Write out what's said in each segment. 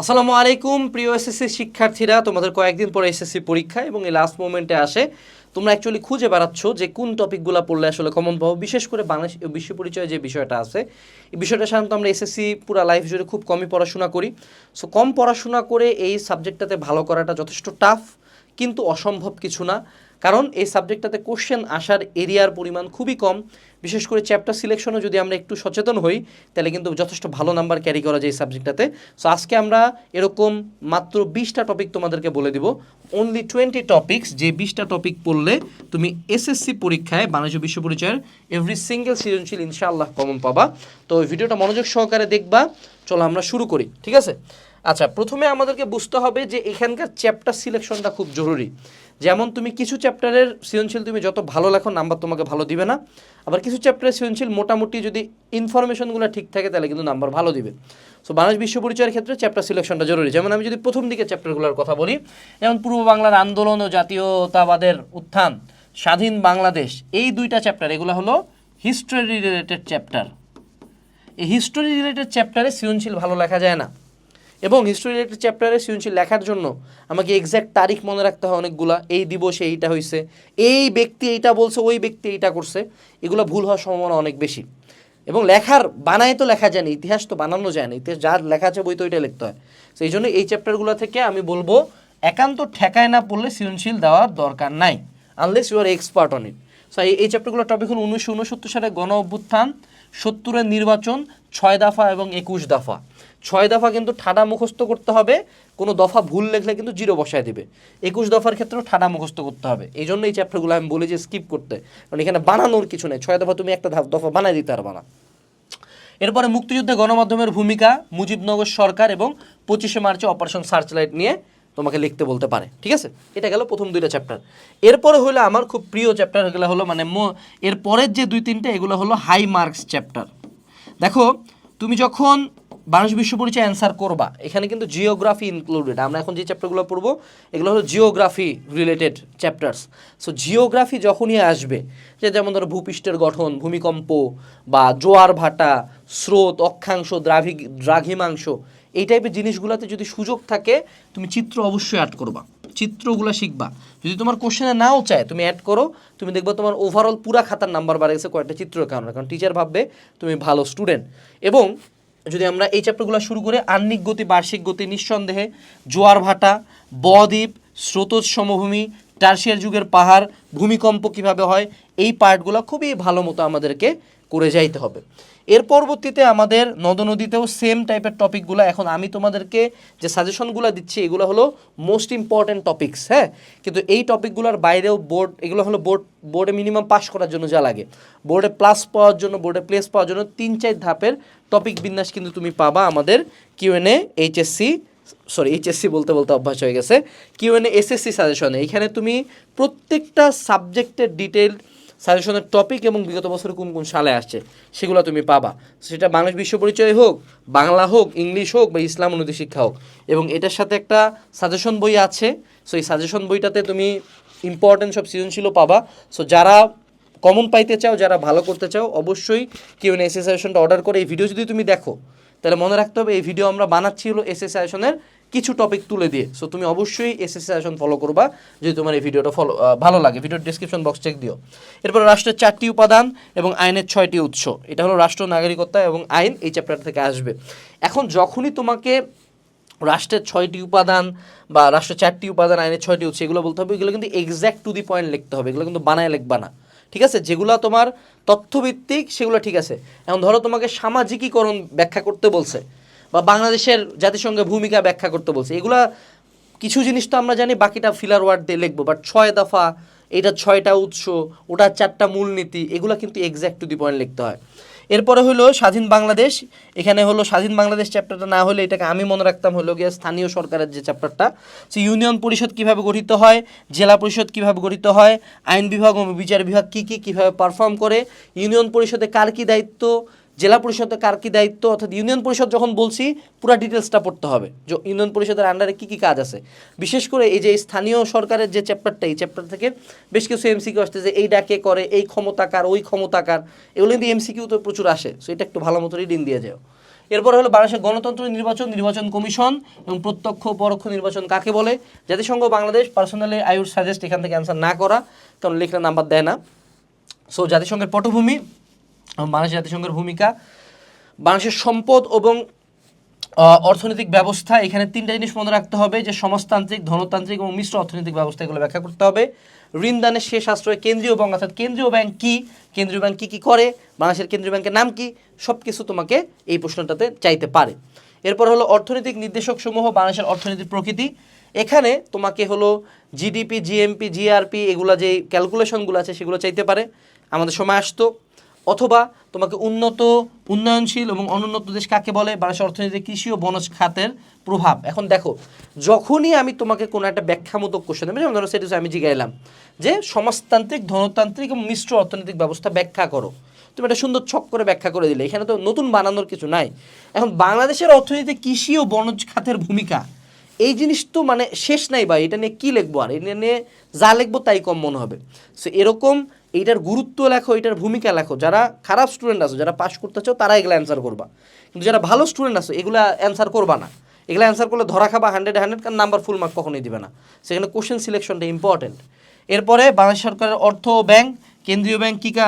আসসালামু আলাইকুম, প্রিয় এসএসসি শিক্ষার্থীরা। তোমাদের কয়েকদিন পরে এসএসসি পরীক্ষা এবং এই লাস্ট মোমেন্টে আসে। তোমরা অ্যাকচুয়ালি খুঁজে বেড়াচ্ছ যে কোন টপিকগুলো পড়লে আসলে কমন পাবো। বিশেষ করে বাংলাদেশ বিশ্ব পরিচয় যে বিষয়টা আছে, এই বিষয়টা সাধারণত আমরা এসএসসি পুরো লাইফ জুড়ে খুব কমই পড়াশোনা করি। সো কম পড়াশোনা করে এই সাবজেক্টটাতে ভালো করাটা যথেষ্ট টাফ কিন্তু অসম্ভব কিছু না। কারণ এই সাবজেক্টটাতে কোশ্চেন আসার এরিয়ার পরিমাণ খুবই কম। বিশেষ করে চ্যাপ্টার সিলেকশনে যদি আমরা একটু সচেতন হই, তাহলে কিন্তু যথেষ্ট ভালো নাম্বার ক্যারি করা যায় এই সাবজেক্টটাতে সো আজকে আমরা এরকম মাত্র বিশটা টপিক তোমাদেরকে বলে দিব। অনলি টোয়েন্টি টপিকস যে বিশটা টপিক পড়লে তুমি এসএসসি পরীক্ষায় বাণিজ্য বিশ্ব পরিচয়ের এভরি সিঙ্গেল সৃজনশীল ইনশাআল্লাহ কমন পাবা। তো ভিডিওটা মনোযোগ সহকারে দেখবা। চলো আমরা শুরু করি, ঠিক আছে? আচ্ছা প্রথমে আমাদেরকে বুঝতে হবে যে এখানকার চ্যাপ্টার সিলেকশনটা খুব জরুরি। যেমন তুমি কিছু চ্যাপ্টারের সৃজনশীল তুমি যত ভালো লেখো নাম্বার তোমাকে ভালো দিবে না। আবার কিছু চ্যাপ্টারের সৃজনশীল মোটামুটি যদি ইনফরমেশনগুলো ঠিক থাকে, তাহলে কিন্তু নাম্বার ভালো দিবে। সো বাংলাদেশ বিশ্ব পরিচয়ের ক্ষেত্রে চ্যাপ্টার সিলেকশনটা জরুরি। যেমন আমি যদি প্রথম দিকে চ্যাপ্টারগুলোর কথা বলি, যেমন পূর্ব বাংলার আন্দোলন ও জাতীয়তাবাদের উত্থান, স্বাধীন বাংলাদেশ, এই দুইটা চ্যাপ্টার এগুলো হলো হিস্টোরি রিলেটেড চ্যাপ্টার এই হিস্টোরি রিলেটেড চ্যাপ্টারে সৃজনশীল ভালো লেখা যায় না। এবং হিস্টোরি রিলেটেড চ্যাপ্টারে সৃজনশীল লেখার জন্য আমাকে এক্স্যাক্ট তারিখ মনে রাখতে হয় অনেকগুলা। এই দিবসে এইটা হয়েছে এই ব্যক্তি এইটা বলছে, ওই ব্যক্তি এইটা করছে। এগুলো ভুল হওয়ার সম্ভাবনা অনেক বেশি। এবং লেখার বানায় তো লেখা যায় না, ইতিহাস তো বানানো যায় না। ইতিহাস যার লেখা আছে বই তো ওইটা লিখতে হয়। সেই জন্য এই চ্যাপ্টারগুলো থেকে আমি বলব, একান্ত ঠেকায় না পড়লে সৃজনশীল দেওয়ার দরকার নাই unless you are expert on it so এই এই চ্যাপ্টারগুলোর টপিক হল উনিশশো উনসত্তর সালে গণ অভ্যুত্থান, সত্তরের নির্বাচন, ছয় দফা এবং একুশ দফা। ছয় দফা কিন্তু ঠাডা মুখস্থ করতে হবে, কোনো দফা ভুল লেখলে কিন্তু জিরো বসায় দিবে। একুশ দফার ক্ষেত্রেও ঠাডা মুখস্থ করতে হবে। এই জন্য এই চ্যাপ্টারগুলো আমি বলি যে স্কিপ করতে। কারণ এখানে বানানোর কিছু নেই। ছয় দফা তুমি একটা দফা বানাই দিতে পারবা না। এরপরে মুক্তিযুদ্ধে গণমাধ্যমের ভূমিকা, মুজিবনগর সরকার এবং পঁচিশে মার্চে অপারেশন সার্চলাইট নিয়ে তোমাকে লিখতে বলতে পারে। ঠিক আছে? এটা গেল প্রথম দুইটা চ্যাপ্টার এরপরে হলো আমার খুব প্রিয় চ্যাপ্টার এগুলো হলো মানে এর পরের যে দুই তিনটে, এগুলো হলো হাই মার্কস চ্যাপ্টার দেখো, তুমি যখন বাংলাদেশ বিশ্ব পরিচয় অ্যান্সার করবা। এখানে কিন্তু জিওগ্রাফি ইনক্লুডেড আমরা এখন যে চ্যাপ্টারগুলো পড়ব, এগুলো হলো geography related chapters so geography যখনই আসবে, যে যেমন ধরো ভূপৃষ্ঠের গঠন, ভূমিকম্প বা জোয়ার ভাটা, স্রোত, অক্ষাংশ, দ্রাভি, দ্রাঘিমাংশ, এই টাইপের জিনিসগুলোতে যদি সুযোগ থাকে, তুমি চিত্র অবশ্যই অ্যাড করবা। চিত্রগুলো শিখবা। যদি তোমার কোশ্চেনে নাও চায়, তুমি অ্যাড করো। তুমি দেখবে তোমার ওভারঅল পুরা খাতার নাম্বার বাড়ে গেছে কয়েকটা চিত্রের কারণে, কারণ টিচার ভাববে তুমি ভালো স্টুডেন্ট এবং যদি আমরা এই চ্যাপ্টারগুলো শুরু করে, আহ্নিক গতি, বার্ষিক গতি, নিঃসন্দেহে জোয়ার ভাটা, বদ্বীপ, স্রোতজ সমভূমি, টার্সিয়ার যুগের পাহাড়, ভূমিকম্প কীভাবে হয়, এই পার্টগুলো খুবই ভালো মতো আমাদেরকে করে যাইতে হবে। এর পরবর্তীতে আমাদের নদ নদীতেও সেম টাইপের টপিকগুলো এখন আমি তোমাদেরকে যে সাজেশনগুলো দিচ্ছি, এগুলো হলো মোস্ট ইম্পর্ট্যান্ট টপিকস হ্যাঁ? কিন্তু এই টপিকগুলোর বাইরেও বোর্ড এগুলো হলো বোর্ড বোর্ডে মিনিমাম পাস করার জন্য যা লাগে। বোর্ডে প্লাস পাওয়ার জন্য বোর্ডে প্লেস পাওয়ার জন্য তিন চার ধাপের টপিক বিন্যাস কিন্তু তুমি পাবা আমাদের কিউএনএ এইচএসসি সরি এইচএসসি বলতে বলতে অভ্যাস হয়ে গেছে। কিউ কিউএনএ এসএসসি সাজেশনে এখানে তুমি প্রত্যেকটা সাবজেক্টের ডিটেল সাজেশনের টপিক এবং বিগত বছরে কোন কোন সালে আসছে, সেগুলো তুমি পাবা। সেটা বাংলাদেশ বিশ্ব পরিচয় হোক, বাংলা হোক, ইংলিশ হোক বা ইসলাম অনুদি শিক্ষা হোক। এবং এটার সাথে একটা সাজেশন বই আছে। সো এই সাজেশন বইটাতে তুমি ইম্পর্টেন্ট সব সৃজনশীলও পাবা। সো যারা কমন পাইতে চাও, যারা ভালো করতে চাও, অবশ্যই কেউ এসএস সাজেশনটা অর্ডার করে এই ভিডিও যদি তুমি দেখো, তাহলে মনে রাখতে হবে এই ভিডিও আমরা বানাচ্ছি হলো এসএস সাজেশনের কিছু টপিক তুলে দিয়ে। সো তুমি অবশ্যই এস এসএস সাজেশন ফলো করবা, যদি তোমার এই ভিডিওটা ফলো ভালো লাগে। ভিডিওর ডিসক্রিপশন বক্স চেক দিও। এরপর রাষ্ট্রের চারটি উপাদান এবং আইনের ছয়টি উৎস। এটা হলো রাষ্ট্র নাগরিকত্ব এবং আইন এই চ্যাপ্টার থেকে আসবে। এখন যখনই তোমাকে রাষ্ট্রের ছয়টি উপাদান বা রাষ্ট্রের চারটি উপাদান, আইনের ছয়টি উৎস, এগুলো বলতে হবে, এগুলো কিন্তু এক্স্যাক্ট টু দি পয়েন্ট লিখতে হবে। এগুলো কিন্তু বানায় লিখবা না। ঠিক আছে? যেগুলো তোমার তথ্যভিত্তিক, সেগুলো ঠিক আছে। এখন ধরো তোমাকে সামাজিকীকরণ ব্যাখ্যা করতে বলছে বা বাংলাদেশের জাতিসংঘে ভূমিকা ব্যাখ্যা করতে বলছে। এগুলা কিছু জিনিস তো আমরা জানি, বাকিটা ফিলার ওয়ার্ড দিয়ে লিখব। বাট ছয় দফা এটা ছয়টা উৎস, ওটা চারটা মূলনীতি, এগুলো কিন্তু এক্স্যাক্ট টু দি পয়েন্ট লিখতে হয়। এরপরে হলো স্বাধীন বাংলাদেশ। এখানে হলো স্বাধীন বাংলাদেশ চ্যাপ্টারটা না হলে এটাকে আমি মনে রাখতাম হলো গিয়ে স্থানীয় সরকারের যে চ্যাপ্টারটা সে ইউনিয়ন পরিষদ কীভাবে গঠিত হয়, জেলা পরিষদ কীভাবে গঠিত হয়, আইন বিভাগ ও বিচার বিভাগ কি কি কীভাবে পারফর্ম করে, ইউনিয়ন পরিষদে কার কী দায়িত্ব জেলা পরিষদে কার কি দায়িত্ব অর্থাৎ ইউনিয়ন পরিষদ যখন বলছি, পুরো ডিটেলসটা পড়তে হবে। যে ইউনিয়ন পরিষদের আন্ডারে কী কী কাজ আছে। বিশেষ করে এই যে স্থানীয় সরকারের যে চ্যাপ্টারটা এই চ্যাপ্টার থেকে বেশ কিছু এমসিকিউ আসছে যে এই ডাকে করে, এই ক্ষমতাকার ওই ক্ষমতাকার এগুলো কিন্তু এমসিকিউ তো প্রচুর আসে। সো এটা একটু ভালো মতো রিডিং দিয়ে যাও। এরপর হলো বাংলাদেশের গণতন্ত্র নির্বাচন নির্বাচন কমিশন এবং প্রত্যক্ষ পরোক্ষ নির্বাচন কাকে বলে? জাতিসংঘ Bangladesh personally I would suggest এখান থেকে অ্যান্সার না করা, কারণ লিখলে নাম্বার দেয় না। সো জাতিসংঘের পটভূমি বাংলাদেশ জাতিসংঘের ভূমিকা, বাংলাদেশের সম্পদ এবং অর্থনৈতিক ব্যবস্থা, এখানে তিনটা জিনিস মনে রাখতে হবে, যে সমাজতান্ত্রিক, ধনতান্ত্রিক এবং মিশ্র অর্থনৈতিক ব্যবস্থা এগুলো ব্যাখ্যা করতে হবে। ঋণ দানের শেষ আশ্রয় কেন্দ্রীয় ব্যাংক, অর্থাৎ কেন্দ্রীয় ব্যাংক কি? কেন্দ্রীয় ব্যাংক কি কি করে? বাংলাদেশের কেন্দ্রীয় ব্যাংকের নাম কি? সব কিছু তোমাকে এই প্রশ্নটাতে চাইতে পারে। এরপর হলো অর্থনৈতিক নির্দেশক সমূহ বাংলাদেশের অর্থনীতির প্রকৃতি। এখানে তোমাকে হলো জিডিপি জিএমপি জিআরপি এগুলো যে ক্যালকুলেশনগুলো আছে সেগুলো চাইতে পারে। আমাদের সময় আসতো। অথবা তোমাকে উন্নত, উন্নয়নশীল এবং অনুন্নত দেশ কাকে বলে? বাংলাদেশের অর্থনীতি কৃষি ও বনজ খাতের প্রভাব। এখন দেখো, যখনই আমি তোমাকে কোনো একটা ব্যাখ্যামূলক কোশ্চেন দেবো, যেমন ধরো সেটা আমি জিগাইলাম যে সমাজতান্ত্রিক, ধনতান্ত্রিক এবং মিশ্র অর্থনৈতিক ব্যবস্থা ব্যাখ্যা করো। তুমি একটা সুন্দর ছক করে ব্যাখ্যা করে দিলে, এখানে তো নতুন বানানোর কিছু নাই। এখন বাংলাদেশের অর্থনীতিতে কৃষি ও বনজ খাতের ভূমিকা, এই জিনিস তো মানে শেষ নাই বা এটা নিয়ে কী লিখব আর? এটা নিয়ে যা লিখব তাই কম মনে হবে। সো এরকম এইটার গুরুত্ব লেখো এটার ভূমিকা লেখো। যারা খারাপ স্টুডেন্ট আছো, যারা পাশ করতে চাও, তারা এগুলো অ্যান্সার করবা। কিন্তু যারা ভালো স্টুডেন্ট আছো, এগুলো অ্যান্সার করবা না। এগুলো অ্যান্সার করলে ধরা খাবা হান্ড্রেড হান্ড্রেড কারণ নাম্বার ফুল মার্ক কখনোই দিবে না। সেখানে কোশ্চেন সিলেকশনটা ইম্পর্টেন্ট এরপরে বাংলাদেশ সরকারের অর্থ ব্যাংক, কেন্দ্রীয় ব্যাংক কী কা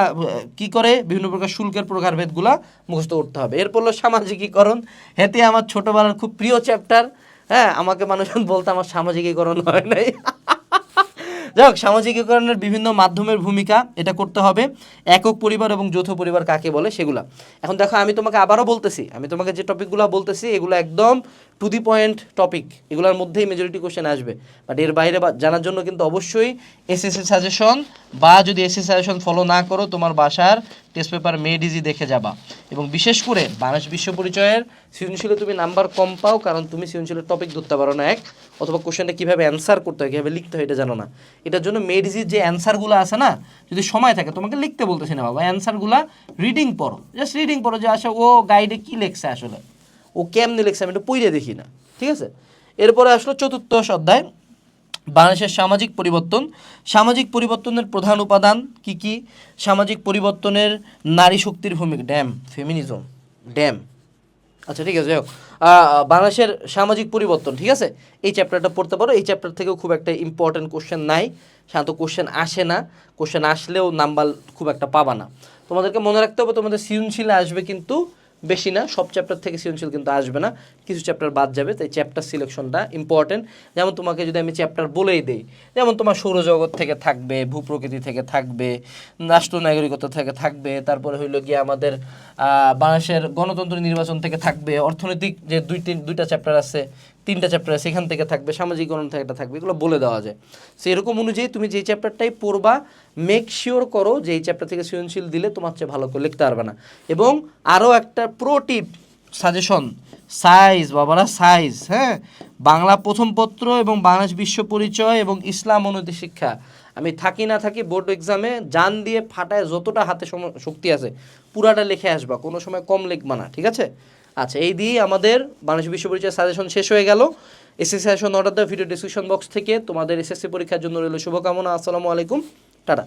কী করে? বিভিন্ন প্রকার শুল্কের প্রকারভেদগুলা মুখস্থ করতে হবে। এরপর হলো সামাজিকীকরণ। হেতে আমার ছোটোবেলার খুব প্রিয় চ্যাপ্টার হ্যাঁ আমাকে মানুষজন বলতে, আমার সামাজিকীকরণ হয় নাই। যাই হোক সামাজিকীকরণের বিভিন্ন মাধ্যমের ভূমিকা এটা করতে হবে। একক পরিবার এবং যৌথ পরিবার কাকে বলে সেগুলো। এখন দেখো, আমি তোমাকে আবারও বলতেছি, আমি তোমাকে যে টপিকগুলো বলতেছি, এগুলো একদম টু দি পয়েন্ট টপিক এগুলোর মধ্যেই মেজরিটি কোশ্চেন আসবে। বাট এর বাইরে জানার জন্য কিন্তু অবশ্যই এসএসসি সাজেশন বা যদি এসএসসি সাজেশন ফলো না করো, তোমার বাসার টেস্ট পেপার মেড ইজি দেখে যাবা। এবং বিশেষ করে বাংলাদেশ বিশ্ব পরিচয়ের সৃজনশীলে তুমি নাম্বার কম পাও, কারণ তুমি সৃজনশীলের টপিক ধরতে পারো না এক, অথবা কোশ্চেনটা কীভাবে অ্যান্সার করতে হয়, কীভাবে লিখতে হয় এটা জানো না। এটার জন্য মেড ইজির যে অ্যান্সারগুলো আছে না, যদি সময় থাকে, তোমাকে লিখতে বলতেছি না বাবা অ্যান্সারগুলো রিডিং পড়ো। জাস্ট রিডিং পড়ো যে আসলে ও গাইডে কী লেখছে আসলে। ও কেমনি লেখছে আমি একটু পইরে দেখি না, ঠিক আছে? এরপরে আসলো চতুর্থ অধ্যায়, বাংলাদেশের সামাজিক পরিবর্তন। সামাজিক পরিবর্তনের প্রধান উপাদান কি কি? সামাজিক পরিবর্তনের নারী শক্তির ভূমিকা, ড্যাম ফেমিনিজম ড্যাম। আচ্ছা ঠিক আছে, যাই বাংলাদেশের সামাজিক পরিবর্তন, ঠিক আছে? এই চ্যাপ্টারটা পড়তে পারো। এই চ্যাপ্টার থেকেও খুব একটা ইম্পর্টেন্ট কোশ্চেন নাই। সাধারণত কোশ্চেন আসে না। কোশ্চেন আসলেও নাম্বার খুব একটা পাবা না। তোমাদেরকে মনে রাখতে হবে, তোমাদের সৃজনশীল আসবে কিন্তু বেশি না সব চ্যাপ্টার থেকে সৃজনশীল কিন্তু আসবে না। কিছু চ্যাপ্টার বাদ যাবে, তাই চ্যাপ্টার সিলেকশনটা ইম্পর্টেন্ট যেমন তোমাকে যদি আমি চ্যাপ্টার বলেই দিই, যেমন তোমার সৌরজগৎ থেকে থাকবে, ভূপ্রকৃতি থেকে থাকবে রাষ্ট্র নাগরিকতা থেকে থাকবে, তারপরে হইল গিয়ে আমাদের বাংলাদেশের গণতন্ত্র নির্বাচন থেকে থাকবে, অর্থনৈতিক যে দুই তিন, দুইটা চ্যাপ্টার আছে, তিনটা চ্যাপ্টার আছে সেখান থেকে থাকবে, সামাজিক একটা থাকবে, এগুলো বলে দেওয়া যায়। সেরকম অনুযায়ী তুমি যে চ্যাপ্টারটাই পড়বা মেক শিওর করো যে এই চ্যাপ্টার থেকে সৃজনশীল দিলে তোমার চেয়ে ভালো করে লিখতে পারবে না। এবং আরও একটা প্রো টিপ সাজেশন সাইজ, বাবারা, সাইজ হ্যাঁ? বাংলা প্রথম পত্র এবং বাংলাদেশ বিশ্ব পরিচয় এবং ইসলাম অনুতি শিক্ষা। আমি থাকি না থাকি বোর্ড এক্সামে জান দিয়ে ফাটায় যতটা হাতে শক্তি আছে, পুরাটা লিখে আসবা, কোনো সময় কম লিখবা না, ঠিক আছে? আচ্ছা এই দিয়ে আমাদের বাংলাদেশ বিশ্ব পরিচয় সাজেশন শেষ হয়ে গেল। এসএসসি সাজেশন অর্ডার দেওয়া ভিডিও ডিসক্রিপশন বক্স থেকে তোমাদের এসএসসি পরীক্ষার জন্য রইল শুভকামনা, আসসালামু আলাইকুম, টাটা।